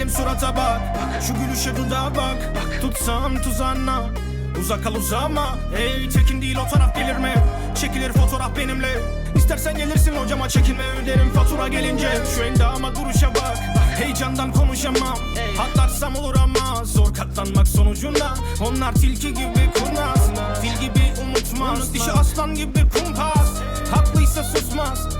güzelim surata bak. Şu gülüşe dudağa bak. Tutsam tuzağına. Uzak kal uzama. Ey tekin değil o taraf delirme Çekilir fotoğraf benimle. İstersen gelirsin hocama çekinme. Öderim fatura gelince. Şu endama duruşa bak. Heyecandan konuşamam. Atlarsam olur ama Zor katlanmak sonucunda. Onlar tilki gibi kurnaz. Fil gibi unutmaz. Dişi aslan gibi kumpas. Haklıysa susmaz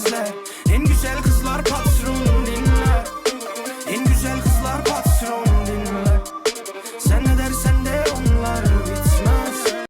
Vermezler En güzel kızlar patron